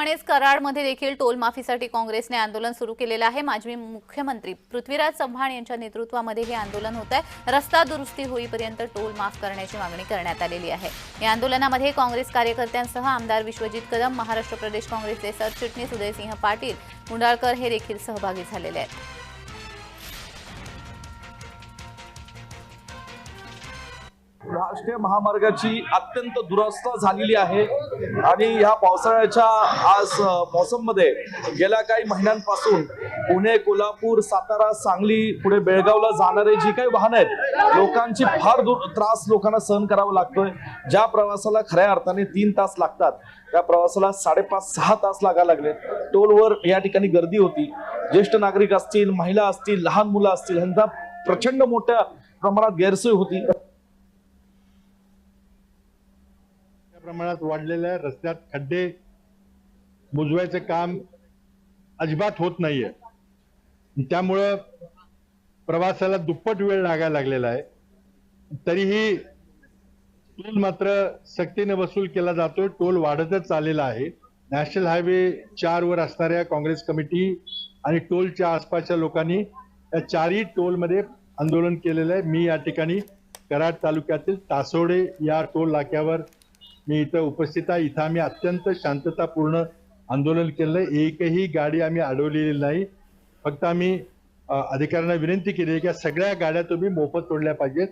प्रमाणेच कराडमध्ये देखील टोल माफीसाठी काँग्रेसने आंदोलन सुरू केलेलं आहे. माजी मुख्यमंत्री पृथ्वीराज चव्हाण यांच्या नेतृत्वामध्ये हे आंदोलन होत आहे. रस्ता दुरुस्ती होईपर्यंत टोल माफ करण्याची मागणी करण्यात आलेली आहे. या आंदोलनामध्ये काँग्रेस कार्यकर्त्यांसह आमदार विश्वजित कदम महाराष्ट्र प्रदेश काँग्रेसचे सरचिटणीस उदयसिंह पाटील मुंडाळकर हे देखील सहभागी झालेले आहेत. राष्ट्रीय महामार्गाची अत्यंत दुरवस्था झालेली आहे. आणि ह्या पावसाळ्याच्या आज मोसममध्ये गेल्या काही महिन्यांपासून पुणे कोल्हापूर सातारा सांगली पुढे बेळगावला जाणारे जी काही वाहनं आहेत लोकांची फार दूर त्रास लोकांना सहन करावा लागतोय. ज्या प्रवासाला खऱ्या अर्थाने तीन तास लागतात त्या प्रवासाला साडेपाच सहा तास लागायला लागले टोलवर या ठिकाणी गर्दी होती. ज्येष्ठ नागरिक असतील महिला असतील लहान मुलं असतील ह्यांचा प्रचंड मोठ्या प्रमाणात गैरसोय होती त्या प्रमाणात वाढलेल्या रस्त्यात खड्डे बुजवायचं काम अजिबात होत नाहीये. त्यामुळं प्रवासाला दुप्पट वेळ लागायला लागलेला आहे. तरीही टोल मात्र सक्तीने वसूल केला जातोय. टोल वाढतच चाललेला आहे. नॅशनल हायवे चार वर असणाऱ्या काँग्रेस कमिटी आणि टोलच्या आसपासच्या लोकांनी या चारही टोलमध्ये आंदोलन केलेलं आहे. मी या ठिकाणी कराड तालुक्यातील तासोडे या टोल नाक्यावर मी इथं उपस्थित आहे. इथं आम्ही अत्यंत शांततापूर्ण आंदोलन केलं एकही गाडी आम्ही अडवलेली नाही. फक्त आम्ही अधिकाऱ्यांना विनंती केली आहे की या सगळ्या गाड्या तुम्ही मोफत सोडल्या पाहिजेत.